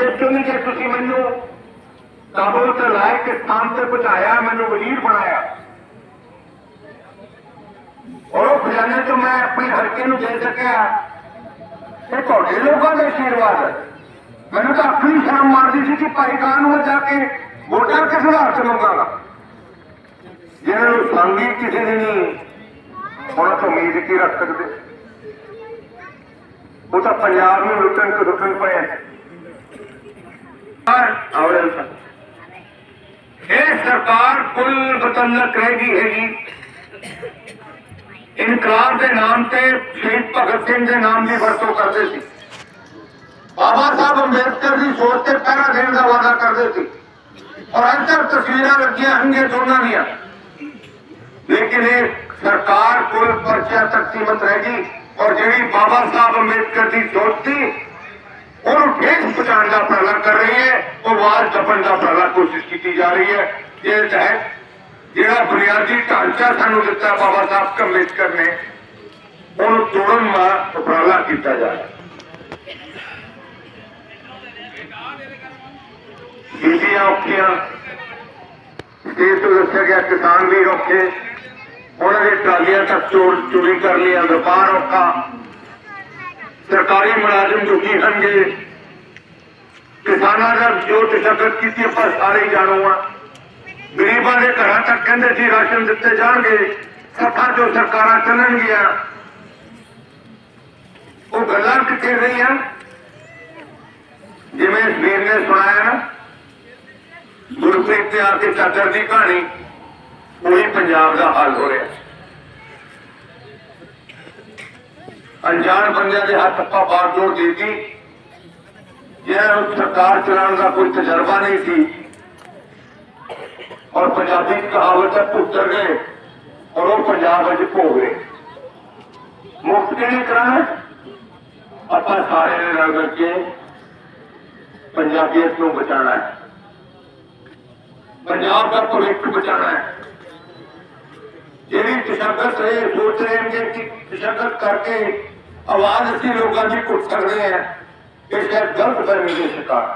ਸੋਚੋ ਨਹੀਂ ਕਿ ਤੁਸੀਂ ਮੈਨੂੰ ਕਾਬੂ ਤੇ ਲਾਇਕ ਸਥਾਨ ਤੇ ਪਹੁੰਚਾਇਆ, ਮੈਨੂੰ ਵਜ਼ੀਰ ਬਣਾਇਆ। ਔਰ ਉਹ ਖਜ਼ਾਨੇ ਤੋਂ ਮੈਂ ਆਪਣੇ ਹਲਕੇ ਨੂੰ ਦੇ ਸਕਿਆ। ਇਹ ਤੁਹਾਡੇ ਲੋਕਾਂ ਦਾ ਆਸ਼ੀਰਵਾਦ ਹੈ। ਮੈਨੂੰ ਤਾਂ ਆਪਣੀ ਸ਼ਰਮ ਮਾਰਦੀ ਸੀ ਕਿ ਭਾਈ ਖਾਨ ਨੂੰ ਜਾ ਕੇ ਵੋਟਾਂ ਕਿਸ ਸੁਧਾਰ ਚ ਮੰਗਾਂਗਾ ਜਿਹਨਾਂ ਨੂੰ ਸੰਗੀ ਕਿਸੇ ਦੀ ਨਹੀਂ ਉਹਨਾਂ ਤੋਂ ਉਮੀਦ ਕੀ ਰੱਖ ਸਕਦੇ? ਉਹ ਤਾਂ ਪੰਜਾਬ ਨੂੰ ਲੁੱਟਣ ਤੇ ਲੁੱਟਣ ਪਏ और ਇਹ ਸਰਕਾਰ ਕੁੱਲ ਬਤਲਕ ਰਹੇਗੀ, ਹੈਗੀ। ਇਨਕਲਾਬ ਦੇ ਨਾਮ ਤੇ ਸ਼ਹੀਦ ਭਗਤ ਸਿੰਘ ਦੇ ਨਾਮ ਦੀ ਵਰਤੋਂ ਕਰਦੇ ਸੀ। ਬਾਬਾ ਸਾਹਿਬ ਅੰਬੇਦਕਰ ਦੀ ਸੋਚ ਤੇ ਪਹਿਰਾ ਦੇਣ ਦਾ ਵਾਅਦਾ ਕਰਦੇ ਸੀ। ਔਰ ਅੰਤਰ ਤਸਵੀਰਾਂ ਲੱਗੀਆਂ ਹੰਗੇ ਦੋਨਾਂ ਦੀਆਂ। ਲੇਕਿਨ ਇਹ ਸਰਕਾਰ ਕੁੱਲ ਪਰਚਾ ਤੱਕ ਸੀਮਤ ਰਹੇਗੀ। ਔਰ ਜਿਹੜੀ ਬਾਬਾ ਸਾਹਿਬ ਅੰਬੇਦਕਰ ਦੀ ਸੋਚ ਸੀ ਉਹਨੂੰ ਠੇਸ ਪਹੁੰਚਾਉਣ ਦਾ ਉਪਰਾਲਾ ਕਰ ਰਹੀ ਹੈ ਉਹ ਦਾ ਉਪਰਾਲਾ ਕੋਸ਼ਿਸ਼ ਕੀਤੀ ਜਾ ਰਹੀ ਹੈ। ਜੇ ਤਹਿਤ ਜਿਹੜਾ ਬੁਨਿਆਦੀ ਢਾਂਚਾ ਸਾਨੂੰ ਦਿੱਤਾ ਬਾਬਾ ਸਾਹਿਬ ਅੰਬੇਦਕਰ ਨੇ, ਉਹਨੂੰ ਤੋੜਨ ਦਾ ਉਪਰਾਲਾ ਕੀਤਾ ਜਾ ਰਿਹਾ। ਬੀਬੀਆਂ ਔਖੀਆਂ ਸਟੇਟ ਤੋਂ ਦੱਸਿਆ ਗਿਆ ਕਿਸਾਨ ਵੀ ਔਖੇ, ਉਹਨਾਂ ਦੇ ਟਰਾਲੀਆਂ ਤੱਕ ਚੋਰ ਚੋਰੀ ਕਰ ਲਿਆ ਵਪਾਰ ਔਖਾ। ਸਰਕਾਰੀ ਮੁਲਾਜ਼ਮ ਦੁਖੀ ਹਨਗੇ ਕਿਸਾਨਾਂ ਦਾ ਜੋ ਤਸ਼ੱਦਦ ਕੀਤੀ ਆਪਾਂ ਸਾਰੇ ਹੀ ਆ। ਗਰੀਬਾਂ ਦੇ ਘਰਾਂ ਤੱਕ ਕਹਿੰਦੇ ਸੀ, ਰਾਸ਼ਨ ਦਿੱਤੇ ਜਾਣਗੇ ਸੱਤਾਂ ਜੋ ਸਰਕਾਰਾਂ ਚੱਲਣਗੀਆਂ। ਉਹ ਗੱਲਾਂ ਕਿੱਥੇ ਰਹੀਆਂ? ਜਿਵੇਂ ਵੀਰ ਨੇ ਸੁਣਾਇਆ ਨਾ, ਗੁਰਪ੍ਰੀਤ ਤੇ ਆ ਕੇ ਚਾਦਰ ਦੀ ਕਹਾਣੀ, ਉਹੀ ਪੰਜਾਬ ਦਾ ਹਾਲ ਹੋ ਰਿਹਾ ਅਣਜਾਣ ਬੰਦਿਆਂ ਦੇ ਹੱਥ ਆਪਾਂ ਬਾਗਡੋਰ ਦੇ ਦਿੱਤੀ। ਜਿਹਨਾਂ ਨੂੰ ਸਰਕਾਰ ਚਲਾਉਣ ਦਾ ਕੋਈ ਤਜਰਬਾ ਨਹੀਂ ਸੀ, ਔਰ ਪੰਜਾਬੀ ਕਹਾਵਤ ਹੈ ਪੁੱਤਰ ਗਏ ਔਰ ਉਹ ਪੰਜਾਬ ਵਿੱਚ ਭੋਗ ਗਏ ਮੁਕਤ ਕਿਹਨੇ ਕਰਾਣਾ ਆਪਾਂ ਸਾਰੇ ਨੇ ਰਲ ਮਿਲ ਕੇ ਪੰਜਾਬੀਅਤ ਨੂੰ ਬਚਾਉਣਾ ਹੈ। ਪੰਜਾਬ ਦਾ ਭਵਿੱਖ ਬਚਾਉਣਾ ਹੈ। ਜਿਹੜੀ ਤਸ਼ੱਦਦ ਰਹੇ, ਸੋਚ ਰਹੇ ਨੇ ਕਿ ਤਸ਼ੱਦਦ ਕਰਕੇ ਆਵਾਜ਼ ਅਸੀਂ ਲੋਕਾਂ ਦੀ ਘੁੱਟ ਸਕਦੇ ਹਾਂ। ਇਹ ਸ਼ਾਇਦ ਗਲਤ ਫਹਿਮੀ ਦੇ ਸ਼ਿਕਾਰ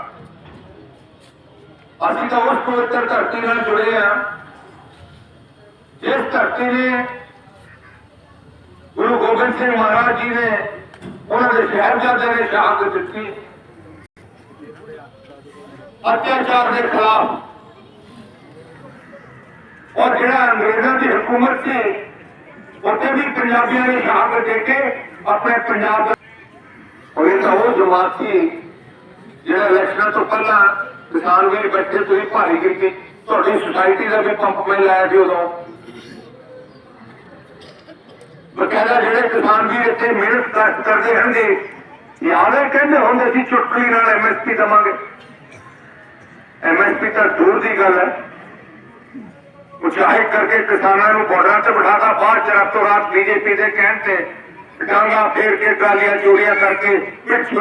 ਅਸੀਂ ਤਾਂ ਉਸ ਪਵਿੱਤਰ ਧਰਤੀ ਨਾਲ ਜੁੜੇ ਹਾਂ। ਜਿਸ ਧਰਤੀ ਨੇ ਗੁਰੂ ਗੋਬਿੰਦ ਸਿੰਘ ਮਹਾਰਾਜ ਜੀ ਨੇ ਉਹਨਾਂ ਦੇ ਸਾਹਿਬਜ਼ਾਦਿਆਂ ਨੇ ਸ਼ਹਾਦਤ ਦਿੱਤੀ। ਅਤਿਆਚਾਰ ਦੇ ਖਿਲਾਫ। ਔਰ ਜਿਹੜਾ ਅੰਗਰੇਜ਼ਾਂ ਦੀ ਹਕੂਮਤ ਸੀ, ਉੱਥੇ ਵੀ ਪੰਜਾਬੀਆਂ ਨੇ ਸ਼ਹਾਦਤ ਦੇ ਕੇ ਆਪਣੇ ਪੰਜਾਬ ਉਹ ਜਮਾਤ ਸੀ ਜਿਹੜਾ ਇਲੈਕਸ਼ਨਾਂ ਤੋਂ ਪਹਿਲਾਂ ਕਿਸਾਨ ਵੀ ਬੈਠੇ, ਤੁਸੀਂ ਭਾਰੀ ਕੀਤੀ ਤੁਹਾਡੀ ਸੁਸਾਇਟੀ ਦਾ ਵੀ ਪੰਪ ਮੈਂ ਲਾਇਆ ਸੀ ਉਦੋਂ। ਬਕਾਇਦਾ ਜਿਹੜੇ ਕਿਸਾਨ ਵੀ ਇੱਥੇ ਮਿਹਨਤ ਕਰਦੇ ਹਨਗੇ ਯਾਦ ਕਹਿੰਦੇ ਹੁੰਦੇ ਸੀ, ਚੁਟਕਲੀ ਨਾਲ ਐਮਐਸਪੀ ਦਵਾਂਗੇ। ਐਮਐਸਪੀ ਤਾਂ ਦੂਰ ਦੀ ਗੱਲ ਹੈ। ਉਤਸ਼ਾਹਿਤ ਕਰਕੇ ਕਿਸਾਨਾਂ ਨੂੰ ਬਾਰਡਰਾਂ ਤੇ ਬਿਠਾਤਾ, ਬਾਅਦ ਚ ਰਾਤੋਂ ਰਾਤ ਬੀਜੇਪੀ ਦੇ ਕਹਿਣ ਤੇ ਡਾਂਗਾ ਫੇਰ ਕੇ ਟਰਾਲੀਆਂ ਚੋਰੀਆਂ ਕਰਕੇ ਪਿੱਛ